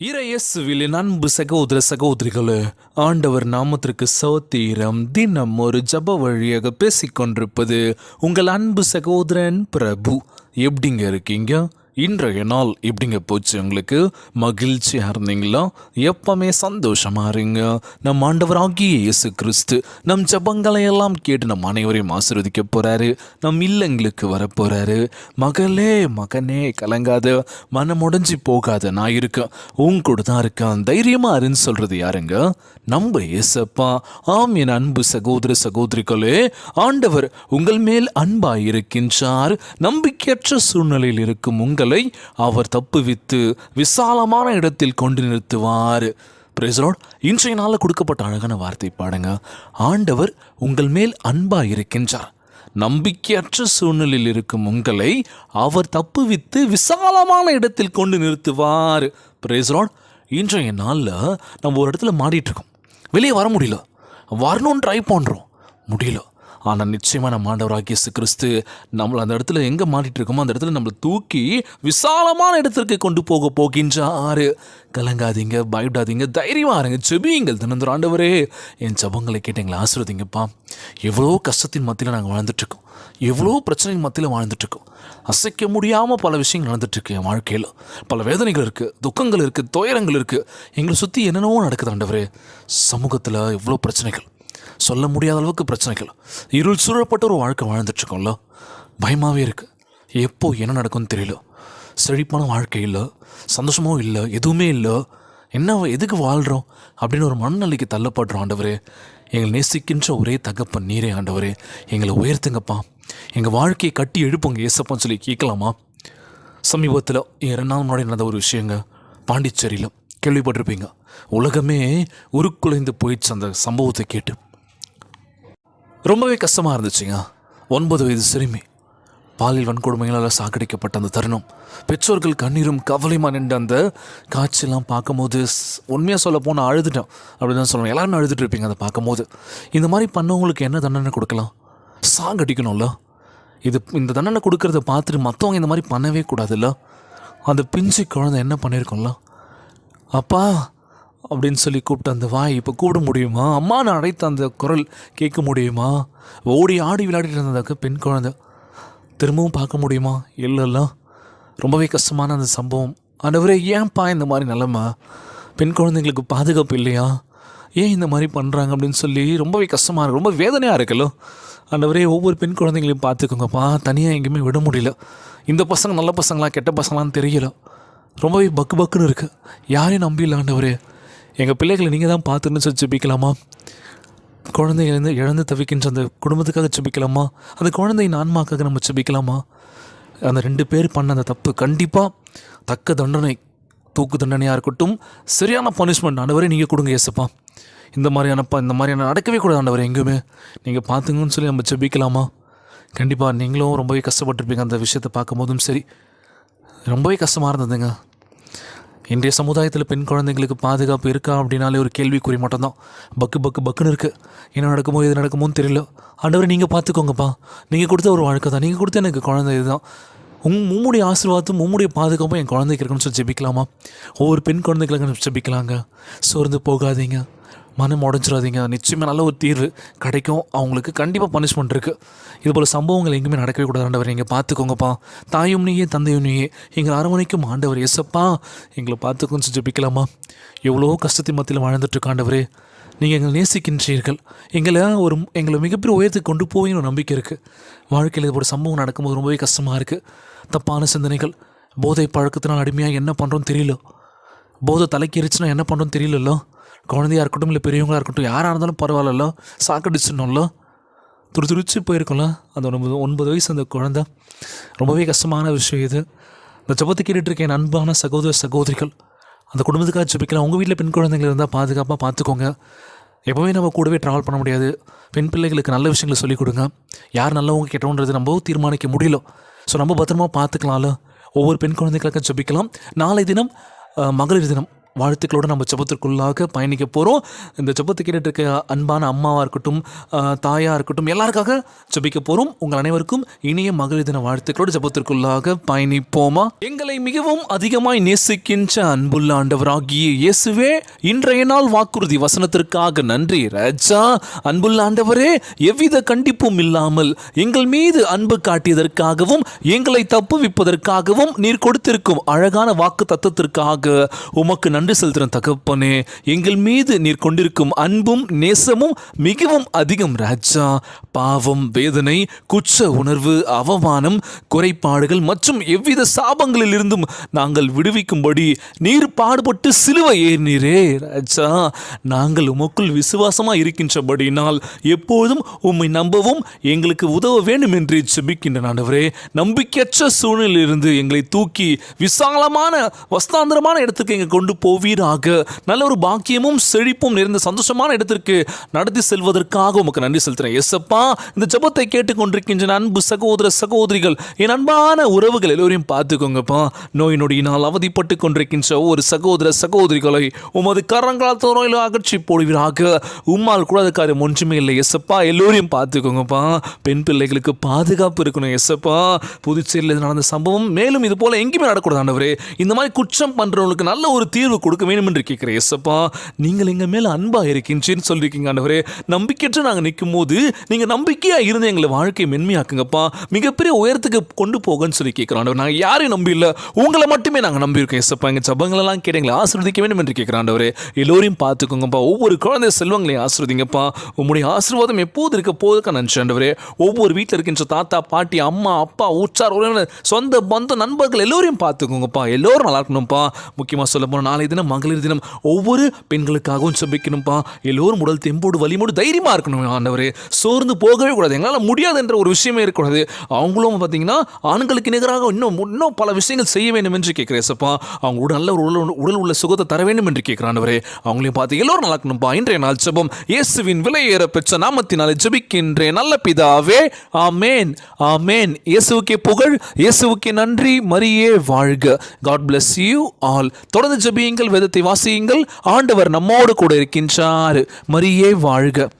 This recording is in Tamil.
இறையேசுவிலின் அன்பு சகோதர சகோதரிகளே ஆண்டவர் நாமத்திற்கு சௌத்தீரம் தினம் ஒரு ஜப வழியாக பேசிக்கொண்டிருப்பது உங்கள் அன்பு சகோதரன் பிரபு. எப்படிங்க இருக்கீங்க? இன்றைய நாள் இப்படிங்க போச்சு உங்களுக்கு? மகிழ்ச்சியாக இருந்தீங்களா? எப்பவுமே சந்தோஷமா இருங்க. நம் ஆண்டவராகிய இயேசு கிறிஸ்து நம் ஜபங்களை எல்லாம் கேட்டு நம் அனைவரையும் ஆசீர்வதிக்க போறாரு. நம் இல்லங்களுக்கு வர போறாரு. மகளே மகனே கலங்காத மனம் உடஞ்சி போகாத நான் இருக்கேன் உன் கூட தான் இருக்கேன். தைரியமா இருன்னு சொல்றது யாருங்க? நம்ம ஏசப்பா ஆம் என் அன்பு சகோதர சகோதரிகளே ஆண்டவர் உங்கள் மேல் அன்பாய் இருக்கின்றார் நம்பிக்கையற்ற சூழ்நிலையில் இருக்கும் உங்கள் அவர் தப்புவித்து விசாலமான இடத்தில் கொண்டு நிறுத்துவார். பிரேசலோட் இன்றைய நாளில் கொடுக்கப்பட்ட அழகான வார்த்தை பாடுங்க. ஆண்டவர் உங்கள் மேல் அன்பாக இருக்கின்றார் நம்பிக்கையற்ற சூழ்நிலையில் இருக்கும் உங்களை அவர் தப்புவித்து விசாலமான இடத்தில் கொண்டு நிறுத்துவார். பிரேசலோட் இன்றைய நாளில் நம்ம ஒரு இடத்துல மாடிட்டுருக்கோம் வெளியே வர முடியல. வரணும்னு ட்ரை பண்ணுறோம் முடியல. ஆனால் நிச்சயமாக நம்ம ஆண்டவராகிய இயேசு கிறிஸ்து நம்மளை அந்த இடத்துல எங்கே மாட்டிட்டு இருக்கோமோ அந்த இடத்துல நம்மளை தூக்கி விசாலமான இடத்திற்கு கொண்டு போக போகின்றாரு. கலங்காதீங்க பயப்படாதீங்க தைரியமாக இருங்க செபியுங்கள் தினந்தோறும் ஆண்டவரே என் ஜபங்களை கேட்டு எங்களை எவ்வளோ கஷ்டத்தின் மத்தியில் நாங்கள் வாழ்ந்துட்டுருக்கோம் எவ்வளோ பிரச்சனையின் மத்தியில் வாழ்ந்துட்டுருக்கோம் அசைக்க முடியாமல் பல விஷயங்கள் நடந்துட்டுருக்கு என் வாழ்க்கையில். பல வேதனைகள் இருக்குது துக்கங்கள் இருக்குது துயரங்கள் இருக்குது எங்களை சுற்றி என்னென்னவோ நடக்குது ஆண்டவரே. சமூகத்தில் எவ்வளோ பிரச்சனைகள். சொல்ல முடியாத அளவுக்கு பிரச்சனைகள். இருள் சூழப்பட்ட ஒரு வாழ்க்கை வாழ்ந்துட்டுருக்கோம்ல. பயமாகவே இருக்குது எப்போ என்ன நடக்கும்னு தெரியல. செழிப்பான வாழ்க்கை இல்லை. சந்தோஷமும் இல்லை. எதுவுமே இல்லை. என்ன எதுக்கு வாழ்கிறோம் அப்படின்னு ஒரு மனநிலைக்கு தள்ளப்படுறோம் ஆண்டவரே எங்களை நேசிக்கின்ற ஒரே தகப்பன் நீரே ஆண்டவரே எங்களை உயர்த்துங்கப்பா. எங்கள் வாழ்க்கையை கட்டி எழுப்புங்க ஏசப்பான்னு சொல்லி கேட்கலாமா? சமீபத்தில் ரெண்டு நாள் முன்னாடி நடந்த ஒரு விஷயங்க. பாண்டிச்சேரியில் கேள்விப்பட்டிருப்பீங்க. உலகமே உருக்குலைந்து போயிடுச்சு அந்த சம்பவத்தை கேட்டு. ரொம்பவே கஷ்டமாக இருந்துச்சுங்க. ஒன்பது வயது சிறுமி. பாலியல் வன்கொடுமைகளால் சாகடிக்கப்பட்ட அந்த தருணம். பெற்றோர்கள் கண்ணீரும் கவலையுமா நின்று அந்த காட்சியெல்லாம் பார்க்கும்போது உண்மையாக சொல்ல போனால் அழுதுட்டேன் அப்படின்னு தான் சொல்லணும் எல்லாருமே அழுதுட்டு இருப்பீங்க அதை பார்க்கும்போது. இந்த மாதிரி பண்ணவங்களுக்கு என்ன தண்டனை கொடுக்கலாம்? சாகடிக்கணும்ல. இது இந்த தண்டனை கொடுக்கறத பார்த்துட்டு மற்றவங்க இந்த மாதிரி பண்ணவே கூடாதுல்ல? அந்த பிஞ்சு குழந்தை என்ன பண்ணியிருக்கோம்ல அப்பா அப்படின்னு சொல்லி கூப்பிட்டு அந்த வாய் இப்போ கூப்பிட முடியுமா? அம்மா நான் அழைத்த அந்த குரல் கேட்க முடியுமா? ஓடி ஆடி விளையாடிட்டு இருந்ததாக்க பெண் குழந்தை திரும்பவும் பார்க்க முடியுமா? இல்லைல்ல ரொம்பவே கஷ்டமான அந்த சம்பவம். ஆண்டவரே ஏன்ப்பா இந்த மாதிரி நிலமை? பெண் குழந்தைங்களுக்கு பாதுகாப்பு இல்லையா? ஏன் இந்த மாதிரி பண்ணுறாங்க அப்படின்னு சொல்லி ரொம்பவே கஷ்டமாக இருக்கு. ரொம்ப வேதனையாக இருக்குல்ல ஆண்டவரே ஒவ்வொரு பெண் குழந்தைங்களையும் பார்த்துக்கோங்கப்பா. தனியாக எங்கேயுமே விட முடியல. இந்த பசங்க நல்ல பசங்களா கெட்ட பசங்களான்னு தெரியல. ரொம்பவே பக்கு பக்குன்னு இருக்குது யாரையும் நம்பியில்ல ஆண்டவரே. எங்கள் பிள்ளைகளை நீங்கள் தான் பார்த்துன்னு சொல்லி ஜெபிக்கலாமா? குழந்தையிலேருந்து இழந்து தவிக்கின்ற அந்த குடும்பத்துக்காக ஜெபிக்கலாமா? அந்த குழந்தையின் ஆன்மாக்காக நம்ம ஜெபிக்கலாமா? அந்த ரெண்டு பேர் பண்ண அந்த தப்பு கண்டிப்பாக தக்க தண்டனை தூக்கு தண்டனையாக இருக்கட்டும் சரியான பனிஷ்மெண்ட் ஆண்டவரே நீங்கள் கொடுங்க ஏசப்பா இந்த மாதிரியான ப இந்த மாதிரியான நடக்கவே கூடாது ஆண்டவர் எங்கேயுமே. நீங்கள் பார்த்துங்கன்னு சொல்லி நம்ம ஜெபிக்கலாமா? கண்டிப்பாக நீங்களும் ரொம்பவே கஷ்டப்பட்டிருப்பீங்க அந்த விஷயத்தை பார்க்கும்போதும் சரி. ரொம்பவே கஷ்டமாக இருந்ததுங்க. இன்றைய சமுதாயத்தில் பெண் குழந்தைங்களுக்கு பாதுகாப்பு இருக்கா அப்படின்னாலே ஒரு கேள்விக்குறி மட்டும்தான். பக்கு பக்கு பக்குன்னு இருக்குது என்ன நடக்குமோ எது நடக்குமோன்னு தெரியல. ஆண்டவர் நீங்கள் பார்த்துக்கோங்கப்பா. நீங்கள் கொடுத்த ஒரு வாழ்க்கை தான். நீங்கள் கொடுத்த எனக்கு குழந்தை இதுதான். உங் உம்முடைய ஆசீர்வாதம் உம்முடைய பாதுகாப்பும் என் குழந்தைக்கு இருக்குன்னு சொல்லி ஜெபிக்கலாமா? ஒவ்வொரு பெண் குழந்தைகளுக்கு ஜெபிக்கலாங்க. சோர்ந்து போகாதீங்க. மனம் உடஞ்சிடாதீங்க நிச்சயமாக நல்ல ஒரு தீர்வு கிடைக்கும். அவங்களுக்கு கண்டிப்பாக பனிஷ்மெண்ட் இருக்குது இது போல் சம்பவங்கள் எங்கேயுமே நடக்கவே கூடாதுன்றவர் நீங்கள் பார்த்துக்கோங்கப்பா தாயும் நீயே தந்தையும் நீயே. எங்கள் அரவணைக்கும் ஆண்டவர். எசப்பா எங்களை பார்த்துக்கோன்னு சொல்லி ஜெபிக்கலாமா? எவ்வளோ கஷ்டத்தின் மத்தியில் வாழ்ந்துட்டு நீங்கள் எங்களை நேசிக்கின்றீர்கள். எங்களை ஒரு எங்களை மிகப்பெரிய உயரத்துக்கு கொண்டு போயின்னு ஒரு நம்பிக்கை இருக்குது வாழ்க்கையில் இது ஒரு சம்பவம் நடக்கும்போது ரொம்பவே கஷ்டமாக இருக்குது தப்பான சிந்தனைகள் போதை பழக்கத்தினால் அடிமையாக என்ன பண்ணுறோன்னு தெரியல. போதை தலைக்கு எரிச்சுனா என்ன பண்ணுறோன்னு தெரியலல்ல. குழந்தையா இருக்கட்டும் இல்லை பெரியவங்களா இருக்கட்டும் யாராக இருந்தாலும் பரவாயில்ல சாக்கடிச்சிடணும்ல. துரு துடிச்சு போயிருக்கோம்ல அந்த ஒன்பது ஒன்பது வயசு அந்த குழந்தை. ரொம்பவே கஷ்டமான விஷயம் இது. இந்த ஜபத்தை கேட்டுட்டு என் அன்பான சகோதர சகோதரிகள் அந்த குடும்பத்துக்காக ஜபிக்கலாம். உங்கள் வீட்டில் பெண் குழந்தைகள் இருந்தால் பாதுகாப்பாக பார்த்துக்கோங்க எப்போவுமே நம்ம கூடவே ட்ராவல் பண்ண முடியாது. பெண் பிள்ளைகளுக்கு நல்ல விஷயங்களை சொல்லிக் கொடுங்க. யார் நல்லவங்க கெட்டவன்றது நம்மவும் தீர்மானிக்க முடியல. ஸோ நம்ம பத்திரமா பார்த்துக்கலாம்ல ஒவ்வொரு பெண் குழந்தைகளுக்காக ஜபிக்கலாம். நாளை தினம் மகளிர் தினம். வாழ்த்துக்களோடு நம்ம ஜபத்திற்குள்ளாக பயணிக்க போகிறோம் இந்த ஜபத்தை கேட்டுட்டு இருக்க அன்பான அம்மாவாக இருக்கட்டும் தாயாக தாயா இருக்கட்டும் எல்லாருக்காக ஜபிக்க போகிறோம் உங்கள் அனைவருக்கும் இனிய மகளிர் தின வாழ்த்துக்களோடு ஜபத்திற்குள்ளாக பயணிப்போமா? எங்களை மிகவும் அதிகமாய் நேசிக்கின்ற அன்புள்ள ஆண்டவராகிய இயேசுவே இன்றைய நாள் வாக்குறுதி வசனத்திற்காக நன்றி ராஜா. அன்புள்ள ஆண்டவரே எவ்வித கண்டிப்பும் இல்லாமல் எங்கள் மீது அன்பு காட்டியதற்காகவும் எங்களை தப்புவிப்பதற்காகவும் நீர் கொடுத்திருக்கும் அழகான வாக்கு தத்துவத்திற்காக உமக்கு நன்றி செலுத்துகிறேன் தகப்பனே. எங்கள் மீது நீர் கொண்டிருக்கும் அன்பும் நேசமும் மிகவும் அதிகம் ராஜா. பாவம் வேதனை குற்ற உணர்வு அவமானம் குறைபாடுகள் மற்றும் எவ்வித சாபங்களில் இருந்தும் நாங்கள் விடுவிக்கும்படி நீர் பாடுபட்டு சிலுவை ஏறினீரே ராஜா. நாங்கள் உமக்குள் விசுவாசமா இருக்கின்றபடினால் எப்போதும் உம்மை நம்பவும் எங்களுக்கு உதவ வேண்டும் என்று செபிக்கின்ற ஆண்டவரே நம்பிக்கையற்ற சூழ்நிலையிலிருந்து எங்களை தூக்கி விசாலமான வஸ்தாந்திரமான இடத்துக்கு எங்கள் கொண்டு போ போவீராக. நல்ல ஒரு பாக்கியமும் செழிப்பும் நிறைந்த சந்தோஷமான இடத்திற்கு நடத்தி செல்வதற்காக உமக்கு நன்றி செலுத்துறேன் எஸ்அப்பா இந்த ஜெபத்தை கேட்டுக்கொண்டிருக்கின்ற அன்பு சகோதர சகோதரிகள் என் அன்பான உறவுகள் எல்லோரையும் பார்த்துக்கோங்கப்பா. நோய் நொடியினால் அவதிப்பட்டு கொண்டிருக்கின்ற ஒரு சகோதர சகோதரிகளை உமது கரங்களால் தோறையில் அகற்றி போடுவீராக. உம்மால் கூட அது காரியம் ஒன்றுமே இல்லை எஸ்அப்பா எல்லோரையும் பார்த்துக்கோங்கப்பா. பெண் பிள்ளைகளுக்கு பாதுகாப்பு இருக்கணும் எஸ்அப்பா புதுச்சேரியில் நடந்த சம்பவம் மேலும் இது போல எங்கேயுமே நடக்கூடாது ஆண்டவரே. இந்த மாதிரி குற்றம் பண்றவங்களுக்கு நல்ல ஒரு தீர்வு கொடுக்க வேண்டும் என்று கேட்கிறேன் எஸ்அப்பா நீங்கள் எங்க மேல அன்பா இருக்கின்றேன்னு சொல்லியிருக்கீங்க ஆண்டவரே. நம்பிக்கையற்ற நாங்கள் நிற்கும் போது நீங்க நம்பிக்கையா இருந்து எங்களை வாழ்க்கையை மென்மையாக்குங்கப்பா. மிகப்பெரிய உயரத்துக்கு கொண்டு போகன்னு சொல்லி கேட்குறோம் ஆண்டவர். நாங்கள் யாரையும் நம்பி இல்லை உங்களை மட்டுமே நாங்கள் நம்பியிருக்கோம் எஸ்அப்பா எங்கள் ஜபங்களெல்லாம் கேட்டு எங்களை ஆசீர்வதிக்க வேண்டும் என்று கேட்கிறோம் ஆண்டவரே. எல்லோரையும் பார்த்துக்கோங்கப்பா. ஒவ்வொரு குழந்தை செல்வங்களையும் ஆசிர்வதிங்கப்பா. உங்களுடைய ஆசீர்வாதம் எப்போது இருக்க போதுக்கா நன்றி ஆண்டவரே. ஒவ்வொரு வீட்டில் இருக்கின்ற தாத்தா பாட்டி அம்மா அப்பா உற்றார் உறவினர் சொந்த பந்தம் நண்பர்கள் எல்லோரையும் பார்த்துக்கோங்கப்பா. எல்லோரும் நல்லா இருக்கணும்ப்பா. முக்கியமாக சொல்ல போனால் நாளை தினம் மகளிர் தினம் ஒவ்வொரு பெண்களுக்காகவும் செபிக்கணும்ப்பா எல்லோரும் உடல் தெம்போடு வலிமோடு தைரியமாக இருக்கணும் ஆண்டவர். சோர்ந்து போகவே கூடாது. எங்களால் முடியாது என்ற ஒரு விஷயமே இருக்கக்கூடாது. அவங்களும் பார்த்தீங்கன்னா ஆண்களுக்கு நிகராக இன்னும் இன்னும் பல விஷயங்கள் செய்ய வேண்டும் என்று கேட்குறேன் சப்பா அவங்க உடல் நல்ல ஒரு உடல் உடல் உள்ள சுகத்தை தர வேண்டும் என்று கேட்கிறாண்டவரே அவங்களையும் பார்த்து எல்லோரும் நல்லா இருக்கணும்ப்பா இன்றைய நாள் ஜெபம் இயேசுவின் விலையேற பெற்ற நாமத்தினாலே ஜபிக்கின்றேன். நல்ல பிதாவே ஆமேன் ஆமேன். இயேசுக்கே புகழ் இயேசுக்கே நன்றி. மரியே வாழ்க. காட் பிளஸ் யூ ஆல் தொடர்ந்து வாசியுங்கள் வேதத்தை வாசியுங்கள். ஆண்டவர் நம்மோடு கூட இருக்கின்றார். மரியே வாழ்க.